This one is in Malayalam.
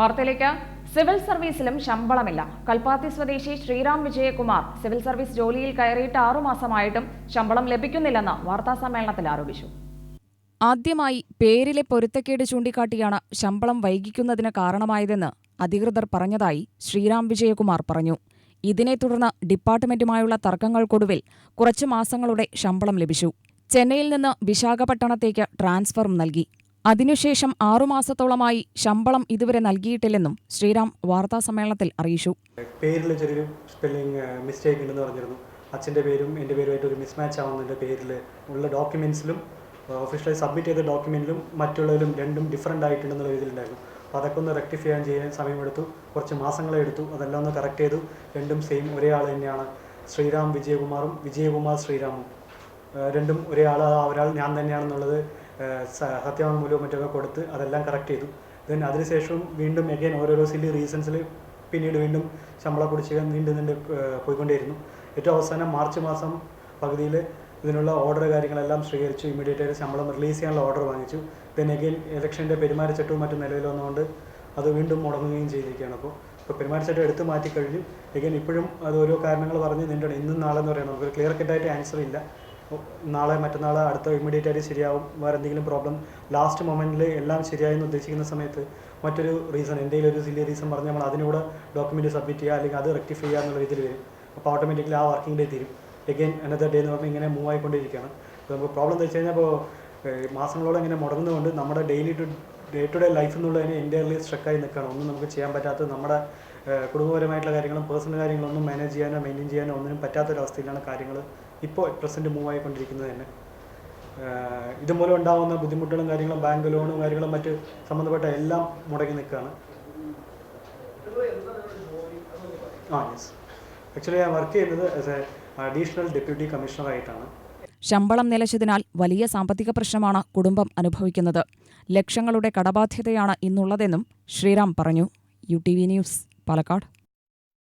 വാർത്തയിലേക്ക്. സിവിൽ സർവീസിലും ശമ്പളമില്ല. കൽപ്പാത്തി സ്വദേശി ശ്രീറാം വിജയകുമാർ സിവിൽ സർവീസ് ജോലിയിൽ കയറിയിട്ട് ആറുമാസമായിട്ടും ശമ്പളം ലഭിക്കുന്നില്ലെന്ന് വാർത്താ സമ്മേളനത്തിൽ ആരോപിച്ചു. ആദ്യമായി പേരിലെ പൊരുത്തക്കേട് ചൂണ്ടിക്കാട്ടിയാണ് ശമ്പളം വൈകിക്കുന്നതിന് കാരണമായതെന്ന് അധികൃതർ പറഞ്ഞതായി ശ്രീറാം വിജയകുമാർ പറഞ്ഞു. ഇതിനെ തുടർന്ന് ഡിപ്പാർട്ട്മെന്റുമായുള്ള തർക്കങ്ങൾക്കൊടുവിൽ കുറച്ചു മാസങ്ങളുടെ ശമ്പളം ലഭിച്ചു. ചെന്നൈയിൽ നിന്ന് വിശാഖപട്ടണത്തേക്ക് ട്രാൻസ്ഫറും നൽകി. അതിനുശേഷം ആറുമാസത്തോളമായി ശമ്പളം ഇതുവരെ നൽകിയിട്ടില്ലെന്നും ശ്രീറാം വാർത്താസമ്മേളനത്തിൽ അറിയിച്ചു. പേരിൽ ചെറിയൊരു സ്പെല്ലിംഗ് മിസ്റ്റേക്ക് ഉണ്ടെന്ന് പറഞ്ഞിരുന്നു. അച്ഛന്റെ പേരും എന്റെ പേരുമായിട്ട് ഒരു മിസ്മാച്ച് ആവുന്നതിന്റെ പേരിൽ ഉള്ള ഡോക്യുമെൻസിലും ഒഫീഷ്യലായി സബ്മിറ്റ് ചെയ്ത ഡോക്യുമെന്റിലും മറ്റുള്ളവരും രണ്ടും ഡിഫറന്റ് ആയിട്ടുണ്ടെന്നുള്ള രീതിയിലുണ്ടായിരുന്നു അപ്പോൾ അതൊക്കെ ഒന്ന് റെക്ടിഫൈ ചെയ്യാൻ ചെയ്യാൻ സമയമെടുത്തു. കുറച്ച് മാസങ്ങളെടുത്തു അതെല്ലാം ഒന്ന് കറക്റ്റ് ചെയ്തു. രണ്ടും സെയിം ഒരേ ആൾ തന്നെയാണ്. ശ്രീറാം വിജയകുമാറും വിജയകുമാർ ശ്രീറാമും രണ്ടും ഒരേ ആൾ ഒരാൾ ഞാൻ തന്നെയാണെന്നുള്ളത് സത്യവാങ്മൂലവും മറ്റൊക്കെ കൊടുത്ത് അതെല്ലാം കറക്റ്റ് ചെയ്തു. ദെൻ അതിനുശേഷവും വീണ്ടും എഗൈൻ ഓരോരോ സില്ലി റീസൺസിൽ പിന്നീട് വീണ്ടും ശമ്പള കുടിശ്ശിക വീണ്ടും ആ, പോയിക്കൊണ്ടേയിരുന്നു. ഏറ്റവും അവസാനം മാർച്ച് മാസം പകുതിയിൽ ഇതിനുള്ള ഓർഡർ കാര്യങ്ങളെല്ലാം സ്വീകരിച്ചു. ഇമ്മീഡിയറ്റ് ശമ്പളം റിലീസ് ചെയ്യാനുള്ള ഓർഡർ വാങ്ങിച്ചു. ദെൻ എഗൈൻ ഇലക്ഷന്റെ പെരുമാറ്റച്ചട്ടവും മറ്റും നിലവിൽ വന്നുകൊണ്ട് അത് വീണ്ടും മുടങ്ങുകയും ചെയ്തിരിക്കുകയാണ്. അപ്പോൾ ഇപ്പോൾ പെരുമാറ്റച്ചട്ടം എടുത്ത് മാറ്റി കഴിഞ്ഞു എഗൈൻ ഇപ്പോഴും അത് ഓരോ കാരണങ്ങൾ പറഞ്ഞ് നീണ്ടാണ് ഇന്നും നാളെ എന്ന് പറയുന്നത് നമുക്ക് ക്ലിയർ കട്ടായിട്ട് ആൻസർ ഇല്ല. നാളെ മറ്റന്നാൾ അടുത്ത ഇമ്മീഡിയറ്റ് ആയിട്ട് ശരിയാവും. വേറെ എന്തെങ്കിലും പ്രോബ്ലം ലാസ്റ്റ് മൊമെന്റിൽ എല്ലാം ശരിയായെന്ന് ഉദ്ദേശിക്കുന്ന സമയത്ത് മറ്റൊരു റീസൺ എന്തെങ്കിലും ഒരു സില്ലി റീസൺ പറഞ്ഞ് നമ്മൾ അതിനൂടെ ഡോക്യുമെന്റ് സബ്മിറ്റ് ചെയ്യുക അല്ലെങ്കിൽ അത് റെക്ടിഫൈ ചെയ്യുക എന്നുള്ള രീതിയിൽ വരും. അപ്പോൾ ഓട്ടോമാറ്റിക്കലി ആ വർക്കിംഗ് ഡേ തീരും. എഗെയിൻ അനദർ ഡേ എന്ന് പറഞ്ഞാൽ ഇങ്ങനെ മൂവ് ആയിക്കൊണ്ടിരിക്കുകയാണ്. അപ്പോൾ നമുക്ക് പ്രോബ്ലം എന്ന് വെച്ച് കഴിഞ്ഞാൽ ഇപ്പോൾ മാസങ്ങളോളം ഇങ്ങനെ മുടങ്ങുന്നതുകൊണ്ട് നമ്മുടെ daily to day to day life എന്നുള്ളതിന് എന്റയർലി സ്ട്രക്കായി നിൽക്കുകയാണ്. ഒന്നും നമുക്ക് ചെയ്യാൻ പറ്റാത്ത നമ്മുടെ കുടുംബപരമായിട്ടുള്ള കാര്യങ്ങളും പേഴ്സണൽ കാര്യങ്ങളൊന്നും മാനേജ് ചെയ്യാനോ മെയിന്റെയിൻ ചെയ്യാനോ ഒന്നിനും പറ്റാത്തൊരവസ്ഥയിലാണ് കാര്യങ്ങൾ ഇപ്പോൾ പ്രസന്റ് മൂവ് ആയിക്കൊണ്ടിരിക്കുന്നത് തന്നെ. ഇതുമൂലം ഉണ്ടാകുന്ന ബുദ്ധിമുട്ടുകളും കാര്യങ്ങളും ബാങ്ക് ലോണും കാര്യങ്ങളും മറ്റ് സംബന്ധപ്പെട്ട എല്ലാം മുടങ്ങി നിൽക്കുകയാണ്. ആ യെസ് ആക്ച്വലി ഞാൻ വർക്ക് ചെയ്യുന്നത് ആസ് എ അഡീഷണൽ ഡെപ്യൂട്ടി ശമ്പളം നിലച്ചതിനാൽ വലിയ സാമ്പത്തിക പ്രശ്നമാണ് കുടുംബം അനുഭവിക്കുന്നത്. ലക്ഷങ്ങളുടെ കടബാധ്യതയാണ് ഇന്നുള്ളതെന്നും ശ്രീറാം പറഞ്ഞു. U T V news Palakkad.